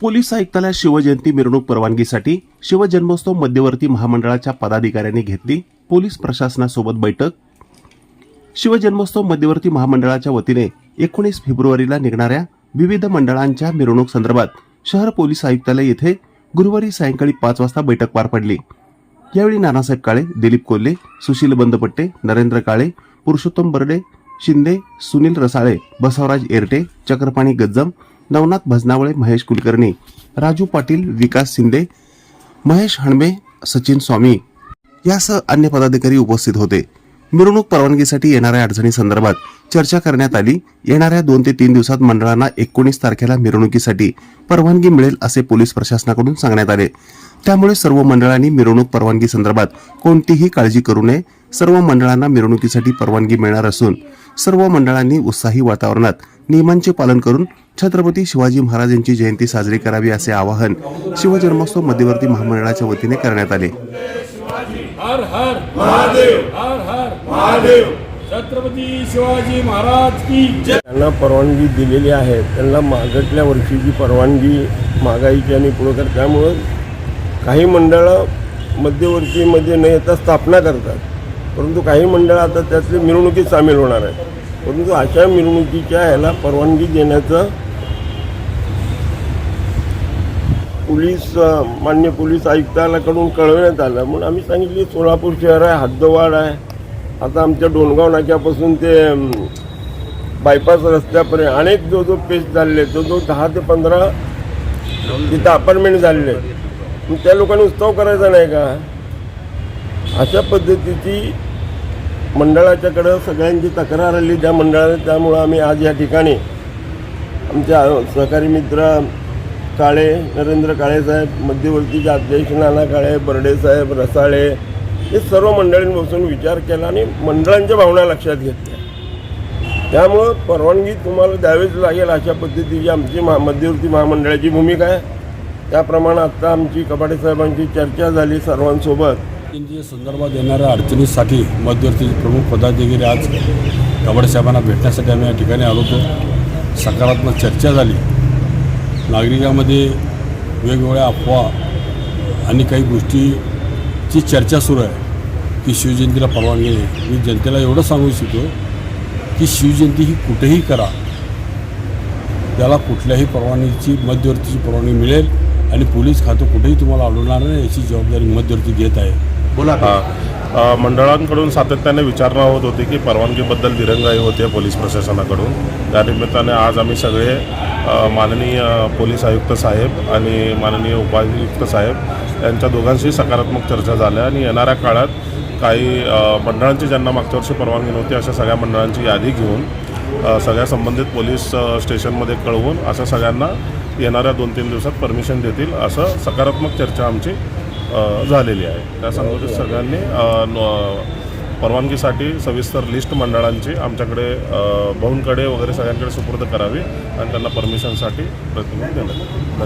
Police आयुक्तालयात शिवजयंती मिरवणूक परवानगीसाठी शिवजन्मोत्सव मध्यवर्ती महामंडळाच्या पदाधिकाऱ्यांनी घेतली पोलीस प्रशासनासोबत बैठक. शिवजन्मोत्सव मध्यवर्ती महामंडळाच्या वतीने एकोणीस फेब्रुवारीला निघणाऱ्या विविध मंडळांच्या मिरवणूक संदर्भात शहर पोलीस आयुक्तालय येथे गुरुवारी सायंकाळी पाच वाजता बैठक पार पडली. यावेळी नानासाहेब काळे दिलीप कोल्हे सुशील बंदपट्टे नरेंद्र काळे पुरुषोत्तम बर्डे शिंदे सुनील रसाळे बसवराज एरटे चक्रपाणी गज्जम नवनाथ भजनावळे महेश कुलकर्णी राजू पाटील विकास शिंदे महेश हणबे सचिन स्वामी यासह अन्य पदाधिकारी उपस्थित होते. मिरवणूक परवानगीसाठी येणाऱ्या अडचणी संदर्भात चर्चा करण्यात आली. येणाऱ्या दोन ते तीन दिवसात मंडळांना एकोणीस तारखेला मिरवणुकीसाठी परवानगी मिळेल असे पोलीस प्रशासनाकडून सांगण्यात आले. त्यामुळे सर्व मंडळांनी मिरवणूक परवानगी संदर्भात कोणतीही काळजी करू नये. सर्व मंडळांना मिरवणुकीसाठी परवानगी मिळणार असून सर्व मंडळांनी उत्साही वातावरणात नियमांचे पालन करून छत्रपती शिवाजी महाराज यांची जयंती साजरी करावी असे आवाहन शिवजन्मोत्सव मध्यवर्ती महामंडळाच्या वतीने करण्यात आले. हर हर महादेव हर हर महादेव. छत्रपती शिवाजी महाराज की जय. त्यांना परवानगी दिलेली आहे. त्यांना मागटल्या वर्षीची परवानगी मागायची आणि पुढं त्यामुळं काही मंडळं मध्यवर्तीमध्ये न येता स्थापना करतात. परंतु काही मंडळं आता त्यातली मिरवणुकीत सामील होणार आहे परंतु अशा मिरवणुकीच्या ह्याला परवानगी देण्याचं पोलीस मान्य पोलीस आयुक्तालाकडून कळवण्यात आलं. म्हणून आम्ही सांगितले सोलापूर शहर आहे हद्दवाड आहे. आता आमच्या डोणगाव नाक्यापासून ते बायपास रस्त्यापर्यंत अनेक जो जो पेच झालेले जो जो दहा ते पंधरा तिथं अपार्टमेंट झालेले त्या लोकांनी उत्सव करायचा नाही का? अशा पद्धतीची मंडळाच्याकडं सगळ्यांची तक्रार आली त्या मंडळाने त्यामुळं आम्ही आज या ठिकाणी आमच्या सहकारी मित्र काळे नरेंद्र काळेसाहेब मध्यवर्तीचे अध्यक्ष नाना काळे बर्डेसाहेब रसाळे हे सर्व मंडळींनी बसून विचार केला आणि मंडळांच्या भावना लक्षात घेतल्या. त्यामुळं परवानगी तुम्हाला द्यावीच लागेल अशा पद्धतीची आमची महा मध्यवर्ती महामंडळाची भूमिका आहे. त्याप्रमाणे आत्ता आमची कपाडे साहेबांची चर्चा झाली सर्वांसोबत. जयंतीच्या संदर्भात येणाऱ्या अडचणीसाठी मध्यवर्ती प्रमुख पदाधिकारी आज साहेबांना भेटण्यासाठी आम्ही या ठिकाणी आलो होतो. सकारात्मक चर्चा झाली. नागरिकांमध्ये वेगवेगळ्या अफवा आणि काही गोष्टीची चर्चा सुरू आहे की शिवजयंतीला परवानगी नाही. मी जनतेला एवढं सांगू इच्छितो की शिवजयंती ही कुठेही करा. त्याला कुठल्याही परवानगीची मध्यवर्तीची परवानगी मिळेल आणि पोलीस खातं कुठेही तुम्हाला आढळणार नाही याची जबाबदारी मध्यवर्ती घेत आहे. बोला हां. मंडळांकडून सातत्याने विचारणा होत होती की परवानगीबद्दल दिरंगाई होते पोलीस प्रशासनाकडून. त्या निमित्ताने आज आम्ही सगळे माननीय पोलीस आयुक्त साहेब आणि माननीय उपायुक्त साहेब यांच्या दोघांशी सकारात्मक चर्चा झाल्या आणि येणाऱ्या काळात काही मंडळांची ज्यांना मागच्या वर्षी परवानगी नव्हती अशा सगळ्या मंडळांची यादी घेऊन सगळ्या संबंधित पोलीस स्टेशनमध्ये कळवून अशा सगळ्यांना येणाऱ्या दोन तीन दिवसात परमिशन देतील असं सकारात्मक चर्चा आमची झालेली आहे. त्या संदर्भात सगळ्यांनी न- परवानगीसाठी सविस्तर लिस्ट मंडळांची आमच्याकडे भाऊंकडे वगैरे सगळ्यांकडे सुपूर्द करावी आणि त्यांना परमिशनसाठी प्रतिनिधी देण्यात